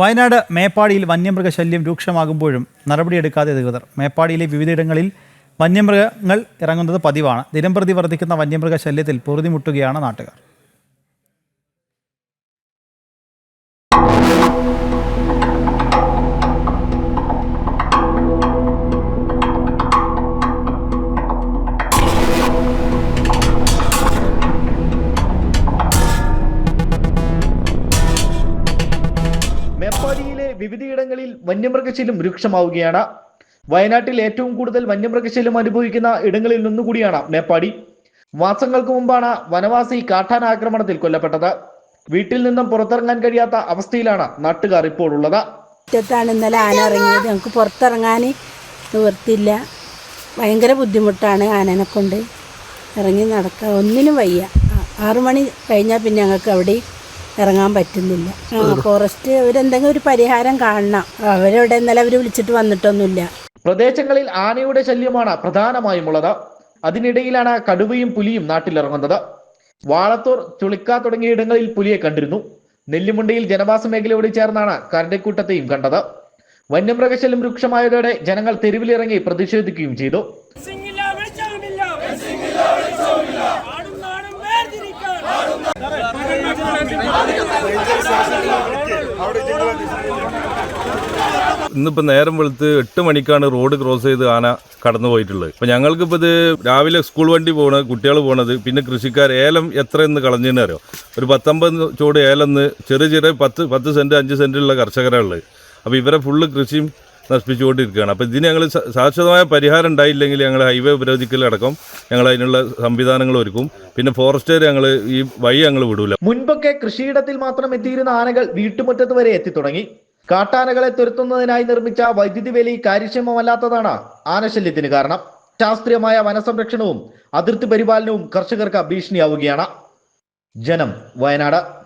വയനാട് മേപ്പാടിയിൽ വന്യമൃഗശല്യം രൂക്ഷമാകുമ്പോഴും നടപടിയെടുക്കാതെ അധികൃതർ. മേപ്പാടിയിലെ വിവിധയിടങ്ങളിൽ വന്യമൃഗങ്ങൾ ഇറങ്ങുന്നത് പതിവാണ്. ദിനംപ്രതി വർദ്ധിക്കുന്ന വന്യമൃഗശല്യത്തിൽ പൊറുതിമുട്ടുകയാണ് നാട്ടുകാർ. മേപ്പാടിയിലെ വിവിധയിടങ്ങളിൽ വന്യമൃഗശല്യം രൂക്ഷമാവുകയാണ്. വയനാട്ടിൽ ഏറ്റവും കൂടുതൽ വന്യമൃഗശീലം അനുഭവിക്കുന്ന ഇടങ്ങളിൽ നിന്നുകൂടിയാണ് മേപ്പാടി. മാസങ്ങൾക്ക് മുമ്പാണ് വനവാസി കാട്ടാന ആക്രമണത്തിൽ കൊല്ലപ്പെട്ടത്. വീട്ടിൽ നിന്നും പുറത്തിറങ്ങാൻ കഴിയാത്ത അവസ്ഥയിലാണ് നാട്ടുകാർ ഇപ്പോൾ ഉള്ളത്. മുറ്റത്താണ് ഇന്നലെ ആന ഇറങ്ങിയത്. ഞങ്ങൾക്ക് പുറത്തിറങ്ങാൻ നിവർത്തില്ല ഭയങ്കര ബുദ്ധിമുട്ടാണ് ആനനെ കൊണ്ട്. ഇറങ്ങി നടക്കുക ഒന്നിനും വയ്യ. ആറുമണി മണി കഴിഞ്ഞാൽ പിന്നെ ഞങ്ങൾക്ക് അവിടെ ഇറങ്ങാൻ പറ്റുന്നില്ല. ഫോറസ്റ്റ് അവരെന്തെങ്കിലും ഒരു പരിഹാരം കാണണം. അവരവിടെ ഇന്നലെ അവർ വിളിച്ചിട്ട് വന്നിട്ടൊന്നുമില്ല. പ്രദേശങ്ങളിൽ ആനയുടെ ശല്യമാണ് പ്രധാനമായും ഉള്ളത്. അതിനിടയിലാണ് കടുവയും പുലിയും നാട്ടിലിറങ്ങുന്നത്. വാളത്തൂർ ചുളിക്ക തുടങ്ങിയ ഇടങ്ങളിൽ പുലിയെ കണ്ടിരുന്നു. നെല്ലിമുണ്ടയിൽ ജനവാസ മേഖലയോട് ചേർന്നാണ് കരടിക്കൂട്ടത്തെയും കണ്ടത്. വന്യമൃഗശല്യം രൂക്ഷമായതോടെ ജനങ്ങൾ തെരുവിലിറങ്ങി പ്രതിഷേധിക്കുകയും ചെയ്തു. ഇന്നിപ്പോൾ നേരം വെളുത്ത് എട്ട് മണിക്കാണ് റോഡ് ക്രോസ് ചെയ്ത് ആന കടന്നു പോയിട്ടുള്ളത്. അപ്പം ഞങ്ങൾക്കിപ്പോൾ ഇത് രാവിലെ സ്കൂൾ വണ്ടി പോണ കുട്ടികൾ പോണത് പിന്നെ കൃഷിക്കാർ ഏലം എത്രയെന്ന് കളഞ്ഞെന്ന് അറിയോ? ഒരു പത്തൊമ്പത് ചോട് ഏലം ചെറിയ ചെറിയ പത്ത് പത്ത് സെന്റ് അഞ്ച് സെന്റുള്ള കർഷകരാണുള്ളത് അപ്പോൾ ഇവരെ ഫുള്ള് കൃഷിയും നശിപ്പിച്ചുകൊണ്ടിരിക്കുകയാണ്. അപ്പോൾ ഇതിന് ഞങ്ങൾ ശാശ്വതമായ പരിഹാരം ഉണ്ടായില്ലെങ്കിൽ ഞങ്ങൾ ഹൈവേ ഉപരോധിക്കലടക്കം ഞങ്ങൾ അതിനുള്ള സംവിധാനങ്ങൾ ഒരുക്കും. പിന്നെ ഫോറസ്റ്റുകാർ ഞങ്ങൾ ഈ വഴി ഞങ്ങൾ വിടൂല. മുൻപൊക്കെ കൃഷിയിടത്തിൽ മാത്രം എത്തിയിരുന്ന ആനകൾ വീട്ടുമുറ്റത്ത് വരെ എത്തിത്തുടങ്ങി. കാട്ടാനകളെ തുരത്തുന്നതിനായി നിർമ്മിച്ച വൈദ്യുതി വേലി കാര്യക്ഷമമല്ലാത്തതാണ് ആനശല്യത്തിന് കാരണം. ശാസ്ത്രീയമായ വനസംരക്ഷണവും അതിർത്തി പരിപാലനവും കർഷകർക്ക് ഭീഷണിയാവുകയാണ്. ജനം വയനാട്.